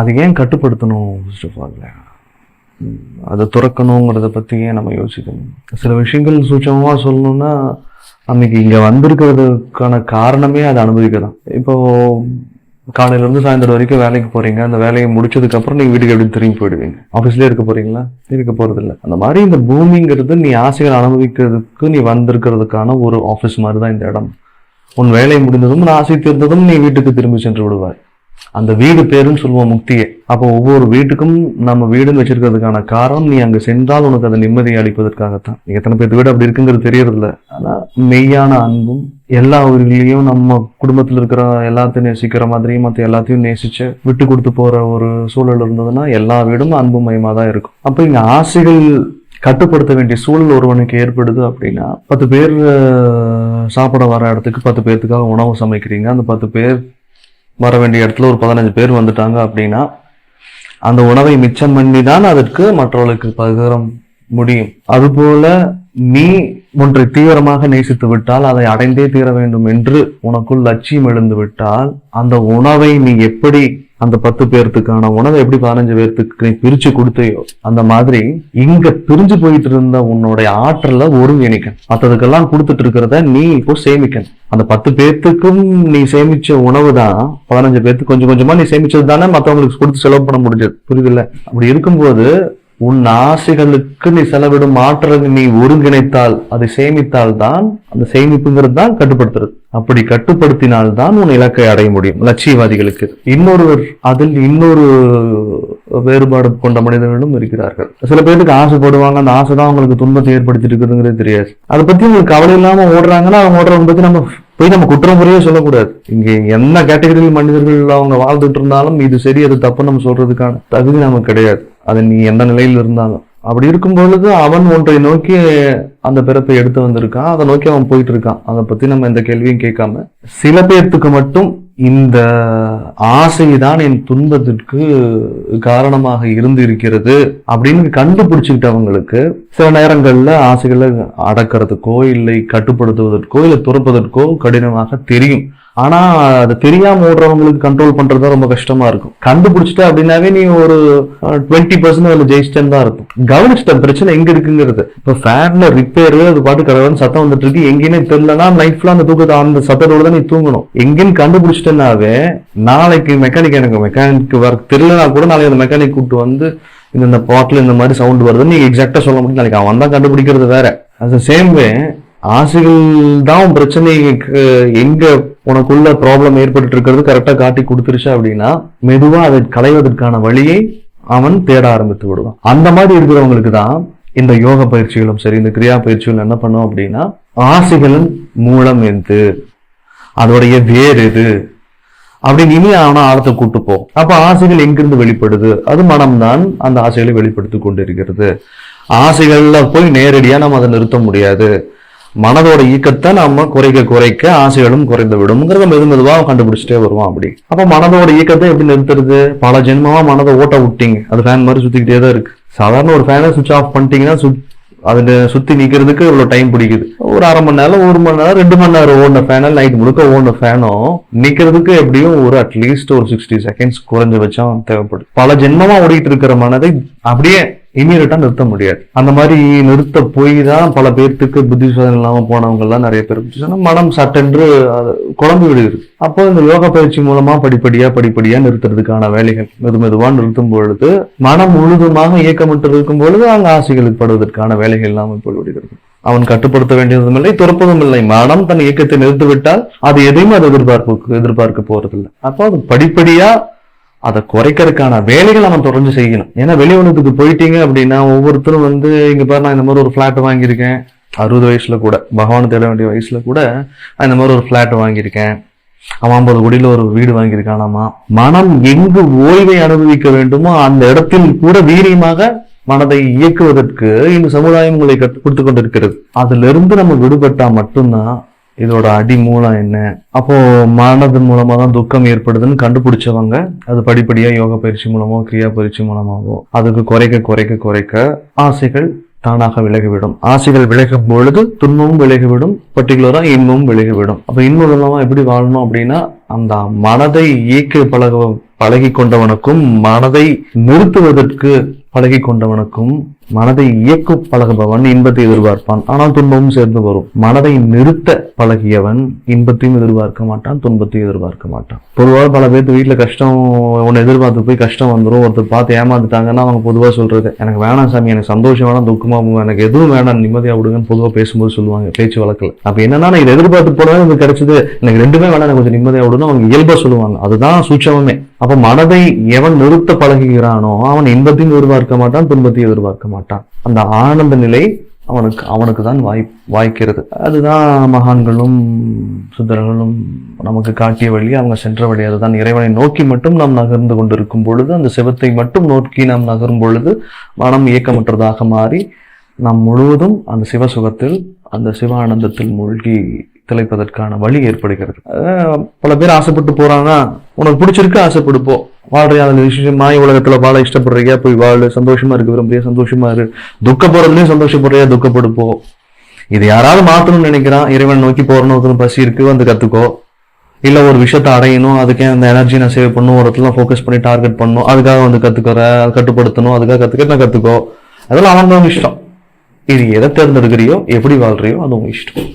அது ஏன் கட்டுப்படுத்தணும் ஃபர்ஸ்ட் ஆஃப் ஆல் அதை துறக்கணுங்கிறத பற்றி ஏன் நம்ம யோசிக்கணும்? சில விஷயங்கள் சூட்சமாக சொல்லணும்னா அன்னைக்கு இங்கே வந்திருக்கிறதுக்கான காரணமே அதை அனுபவிக்க தான் இப்போது காலையிலேருந்து சாயந்தரம் வரைக்கும் வேலைக்கு போகிறீங்க அந்த வேலையை முடிச்சதுக்கப்புறம் நீங்கள் வீட்டுக்கு எப்படி திரும்பி போயிடுவீங்க. ஆஃபீஸ்லேயே இருக்க போகிறீங்களா இருக்க போகிறதில்ல அந்த மாதிரி இந்த பூமிங்கிறது நீ ஆசைகள் அனுபவிக்கிறதுக்கு நீ வந்திருக்கிறதுக்கான ஒரு ஆஃபீஸ் மாதிரி தான் இந்த இடம். உன் வேலை முடிந்ததும் நான் ஆசை தீர்ந்ததும் நீ வீட்டுக்கு திரும்பி சென்று விடுவாய். அந்த வீடு பேருன்னு சொல்லுவோம் முக்தியே. அப்போ ஒவ்வொரு வீட்டுக்கும் நம்ம வீடுன்னு வச்சிருக்கிறதுக்கான காரணம் நீ அங்க சென்றால் உனக்கு அதை நிம்மதியை அளிப்பதற்காகத்தான். எத்தனை பேர் வீடு அப்படி இருக்குங்கிறது தெரியறதில்ல. ஆனால் ஆனா மெய்யான அன்பும் எல்லா உயிர்களையும் நம்ம குடும்பத்தில் இருக்கிற எல்லாத்தையும் நேசிக்கிற மாதிரி மற்ற எல்லாத்தையும் நேசிச்சு விட்டு கொடுத்து போற ஒரு சூழல் இருந்ததுன்னா எல்லா வீடும் அன்பு மயமா தான் இருக்கும். அப்ப இங்க ஆசைகள் கட்டுப்படுத்த வேண்டிய சூழல் ஒருவனுக்கு ஏற்படுது அப்படின்னா பத்து பேர் சாப்பிட வர இடத்துக்கு பத்து பேர்த்துக்காக உணவு சமைக்கிறீங்க. அந்த பத்து பேர் வர வேண்டிய இடத்துல ஒரு பதினஞ்சு பேர் வந்துட்டாங்க அப்படின்னா அந்த உணவை மிச்சம் பண்ணி தான் அதற்கு மற்றவர்களுக்கு பகிர முடியும். அதுபோல நீ ஒன்றை தீவிரமாக நேசித்து விட்டால் அதை அடைந்தே தீர வேண்டும் என்று உனக்குள் லட்சியம் எழுந்து விட்டால் அந்த உணவை நீ எப்படி அந்த பத்து பேர்த்துக்கான உணவை எப்படி பதினஞ்சு பேர்த்துக்கு நீ பிரிச்சு கொடுத்தையோ அந்த மாதிரி இங்க பிரிஞ்சு போயிட்டு இருந்த உன்னுடைய ஆற்றலை ஒருங்கிணைக்க மற்றதுக்கெல்லாம் கொடுத்துட்டு இருக்கிறத நீ இப்போ சேமிக்கணும். அந்த பத்து பேர்த்துக்கும் நீ சேமிச்ச உணவு தான் பதினஞ்சு பேர்த்துக்கு கொஞ்சம் கொஞ்சமா நீ சேமிச்சது தானே மற்றவங்களுக்கு கொடுத்து செலவு பண்ண முடிஞ்சது. புரியுதுல்ல? அப்படி இருக்கும்போது உன் ஆசைகளுக்கு நீ செலவிடும் ஆற்றலை நீ ஒருங்கிணைத்தால் அதை சேமித்தால் தான் அந்த சேமிப்புங்கிறது தான் கட்டுப்படுத்துறது. அப்படி கட்டுப்படுத்தினால் தான் உன் இலக்கை அடைய முடியும் லட்சியவாதிகளுக்கு. இன்னொருவர் அதில் இன்னொரு வேறுபாடு கொண்ட மனிதர்களும் இருக்கிறார்கள். சில பேருக்கு ஆசைப்படுவாங்க அந்த ஆசை தான் அவங்களுக்கு துன்பத்தை ஏற்படுத்தி இருக்குதுங்கிறது தெரியாது. அதை பத்தி உங்களுக்கு கவலை இல்லாம ஓடுறாங்கன்னா அவங்க ஓடுறவங்க பத்தி நம்ம போய் நம்ம குற்றம் முறையே சொல்லக்கூடாது. இங்க என்ன கேட்டகரியில் மனிதர்கள் அவங்க வாழ்ந்துட்டு இருந்தாலும் இது சரி அது தப்பு நம்ம சொல்றதுக்கான தகுதி நமக்கு கிடையாது. அது நீ எந்த நிலையில் இருந்தாலும். அப்படி இருக்கும் பொழுது அவன் ஒன்றை நோக்கி அந்த பிறப்பை எடுத்து வந்திருக்கான். அதை நோக்கி அவன் போயிட்டு இருக்கான் அதை பத்தி நம்ம எந்த கேள்வியும் கேட்காம சில பேர்த்துக்கு மட்டும் இந்த ஆசைதான் என் துன்பத்திற்கு காரணமாக இருந்து இருக்கிறது அப்படின்னு கண்டுபிடிச்சுக்கிட்டவங்களுக்கு சில நேரங்களில் ஆசைகளை அடக்கிறதுக்கோ இல்லை கட்டுப்படுத்துவதற்கோ இல்லை துறப்பதற்கோ கடினமாக தெரியும். ஆனா அது தெரியாம ஓடுறவங்களுக்கு கண்ட்ரோல் பண்றது தான் ரொம்ப கஷ்டமா இருக்கும். கண்டுபிடிச்சிட்ட அப்படின்னாவே நீ ஒரு டுவெண்ட்டி பர்சன்ட் அதில் ஜெயிச்சிட்டேன்னு தான் இருக்கும். கவனிச்சிட்ட பிரச்சனை எங்க இருக்குங்கிறது. இப்போ ஃபேன்ல ரிப்பேர் அது பாட்டு கடவுள் சத்தம் வந்துட்டு இருக்கு. எங்கேயுமே தெரியலனா நைட்ல அந்த தூக்கத்தை அந்த சத்தத்தோட தான் நீ தூங்கணும். எங்கேன்னு கண்டுபிடிச்சிட்டேன்னாவே நாளைக்கு மெக்கானிக் எனக்கு மெக்கானிக் ஒர்க் தெரியலனா கூட நாளைக்கு அந்த மெக்கானிக் கூப்பிட்டு வந்து இந்த இந்த பாட்டில் இந்த மாதிரி சவுண்ட் வருதுன்னு நீ எக்ஸாக்டா சொல்ல முடியும். நாளைக்கு அவன் தான் கண்டுபிடிக்கிறது வேற. அது சேம் வே ஆசைகள் தான் பிரச்சனைக்கு எங்க உனக்குள்ள ப்ராப்ளம் ஏற்பட்டு இருக்கிறது கரெக்டாக காட்டி கொடுத்துருச்சு அப்படின்னா மெதுவாக அதை களைவதற்கான வழியை அவன் தேட ஆரம்பித்து விடுவான். அந்த மாதிரி இருக்கிறவங்களுக்கு தான் இந்த யோக பயிற்சிகளும் சரி இந்த கிரியா பயிற்சிகளும் என்ன பண்ணும் அப்படின்னா ஆசைகளின் மூலம் எது அதோடைய வேர் எது அப்படின்னு இனி அவனை ஆழத்தை கூட்டு போ. அப்ப ஆசைகள் எங்கிருந்து வெளிப்படுது? அது மனம்தான் அந்த ஆசைகளை வெளிப்படுத்தி கொண்டிருக்கிறது. ஆசைகள்ல போய் நேரடியா நம்ம அதை நிறுத்த முடியாது. மனதோட இயக்கத்தை நம்ம குறைக்க குறைக்க ஆசைகளும் குறைந்து விடும்ங்கிறத மெது மெதுவாக கண்டுபிடிச்சிட்டே வருவோம் அப்படி. அப்ப மனதோட இயக்கத்தை எப்படி நிறுத்துறது? பல ஜென்மமா மனதை ஓட்ட விட்டீங்க. அது ஃபேன் மாதிரி சுத்திக்கிட்டே தான் இருக்கு. சாதாரண ஒரு ஃபேனை சுவிச் ஆஃப் பண்ணிட்டீங்கன்னா சுத் அதுல சுத்தி நிக்கிறதுக்கு இவ்வளவு டைம் பிடிக்குது. ஒரு அரை மணி நேரம் ஒரு மணி நேரம் ரெண்டு மணி நேரம் ஓடின ஃபேனல் நைட் முழுக்க ஓடின ஃபேனும் நிக்கிறதுக்கு எப்படியும் ஒரு அட்லீஸ்ட் ஒரு சிக்ஸ்டி செகண்ட்ஸ் குறைஞ்சபட்சம் தேவைப்படும். பல ஜென்மமா ஓடிட்டு இருக்கிற மனதை அப்படியே இமீடியட்டா நிறுத்த முடியாது. அந்த மாதிரி நிறுத்த போய் தான் பல பேர்த்துக்கு புத்தி சோதனை இல்லாம போனவங்க எல்லாம் நிறைய பேர் புத்தி மனம் சட்டென்று குழம்பு விடுகிறது. அப்போ இந்த யோகா பயிற்சி மூலமா படிப்படியா படிப்படியா நிறுத்துறதுக்கான வேலைகள் மெது மெதுவா நிறுத்தும் பொழுது மனம் முழுதுமாக இயக்கமிட்டு இருக்கும் பொழுது அங்க ஆசைகளுக்கு படுவதற்கான வேலைகள் இல்லாமல் போய்விடுகிறது அவன் கட்டுப்படுத்த வேண்டியதும் இல்லை துறப்பதும் இல்லை. மனம் தன் இயக்கத்தை நிறுத்திவிட்டால் அது எதையும் அது எதிர்பார்ப்பு எதிர்பார்க்க போறதில்லை. அப்போ அது படிப்படியா அதை குறைக்கிறதுக்கான வேலைகள் நம்ம தொடர்ந்து செய்யணும். ஏன்னா வெளியுலகத்துக்கு போயிட்டீங்க அப்படின்னா ஒவ்வொருத்தரும் வந்து இங்க பாரு நான் இந்த மாதிரி ஒரு ஃபிளாட் வாங்கியிருக்கேன். அறுபது வயசுல கூட பகவான் தேட வேண்டிய வயசுல கூட நான் இந்த மாதிரி ஒரு ஃபிளாட் வாங்கியிருக்கேன். அவன் ஐம்பது கோடியில ஒரு வீடு வாங்கியிருக்கானாமா? மனம் எங்கு ஓய்வை அனுபவிக்க வேண்டுமோ அந்த இடத்தில் கூட வீரியமாக மனதை இயக்குவதற்கு இந்த சமுதாயம் உங்களை கற்றுக் கொடுத்து கொண்டிருக்கிறது. அதுல இருந்து நம்ம விடுபட்டா மட்டும்தான் இதோட அடி மூலம் என்ன? அப்போ மனது மூலமா தான் துக்கம் ஏற்படுதுன்னு கண்டுபிடிச்சவங்க அது படிப்படியா யோகா பயிற்சி மூலமோ கிரியா பயிற்சி மூலமாகவோ அதுக்கு குறைக்க குறைக்க குறைக்க ஆசைகள் தானாக விலகிவிடும். ஆசைகள் விலகும் பொழுது துன்பமும் விலகிவிடும் பர்டிகுலரா இன்பமும் விலகிவிடும். அப்ப இன்பம் எப்படி வாழணும் அப்படின்னா அந்த மனதை இயக்க பழக பழகி கொண்டவனுக்கும் மனதை நிறுத்துவதற்கு பழகி கொண்டவனுக்கும் மனதை இயக்க பழகுபவன் இன்பத்தை எதிர்பார்ப்பான். ஆனால் துன்பமும் சேர்ந்து வரும். மனதை நிறுத்த பழகியவன் இன்பத்தையும் எதிர்பார்க்க மாட்டான் துன்பத்தையும் எதிர்பார்க்க மாட்டான். பொதுவாக பல பேர்த்து வீட்டுல கஷ்டம் ஒன்று எதிர்பார்த்து போய் கஷ்டம் வந்துடும் ஒருத்தர் பார்த்து ஏமாந்துட்டாங்கன்னா அவங்க பொதுவா சொல்றது எனக்கு வேணாம் சாமி எனக்கு சந்தோஷம் வேணாம் துக்கமா எனக்கு எதுவும் வேணாம் நிம்மதியா விடுங்கன்னு பொதுவா பேசும்போது சொல்லுவாங்க பேச்சு வழக்கில். அப்ப என்னன்னா நான் இதை எதிர்பார்த்து போனது எனக்கு கிடைச்சது எனக்கு ரெண்டுமே வேணாம் எனக்கு கொஞ்சம் நிம்மதியா விடணும் அவங்க இயல்பா சொல்லுவாங்க. அதுதான் சூட்சமே அப்ப மனதை எவன் நிறுத்த பழகுகிறானோ அவன் இன்பத்தையும் எதிர்பார்க்க மாட்டான் துன்பத்தையும் எதிர்பார்க்க மாட்டான். அந்த ஆனந்த நிலை அவனுக்கு அவனுக்கு தான் வாய் வாய்க்கிறது. அதுதான் மகான்களும் சுந்தரங்களும் நமக்கு காட்டிய வழி அவங்க சென்ற வழி அதுதான். இறைவனை நோக்கி மட்டும் நாம் நகர்ந்து கொண்டிருக்கும் பொழுது அந்த சிவத்தை மட்டும் நோக்கி நாம் நகரும் பொழுது மனம் இயக்கமற்றதாக மாறி நாம் முழுவதும் அந்த சிவசுகத்தில் அந்த சிவ ஆனந்தத்தில் மூழ்கி திளைப்பதற்கான வழி ஏற்படுகிறது. பல பேர் ஆசைப்பட்டு போறாங்க உனக்கு பிடிச்சிருக்கு ஆசைப்படுப்போம் வாழ்றியா அந்த விஷயம் மாய உலகத்துல வாழ இஷ்டப்படுறியா போய் வாழு. சந்தோஷமா இருக்கு விரும்புறியா சந்தோஷமா இரு. துக்கப்படுறதுலயும் சந்தோஷப்படுறியா துக்கப்படு போ. இது யாராவது மாத்தணும்னு நினைக்கிறான் இறைவன் நோக்கி போறணும் ஒருத்தர் பசி இருக்கு வந்து கத்துக்கோ. இல்ல ஒரு விஷயத்தை அடையணும் அதுக்கே அந்த எனர்ஜி நான் சேவ் பண்ணணும் ஒரு இடத்துல ஃபோக்கஸ் பண்ணி டார்கெட் பண்ணணும் அதுக்காக வந்து கத்துக்கிற கட்டுப்படுத்தணும் அதுக்காக கத்துக்கிட்டு நான் கத்துக்கோ. அதெல்லாம் அவங்க இஷ்டம். இது எதை தேர்ந்தெடுக்கிறியோ எப்படி வாழ்றியோ அது உங்க இஷ்டம்.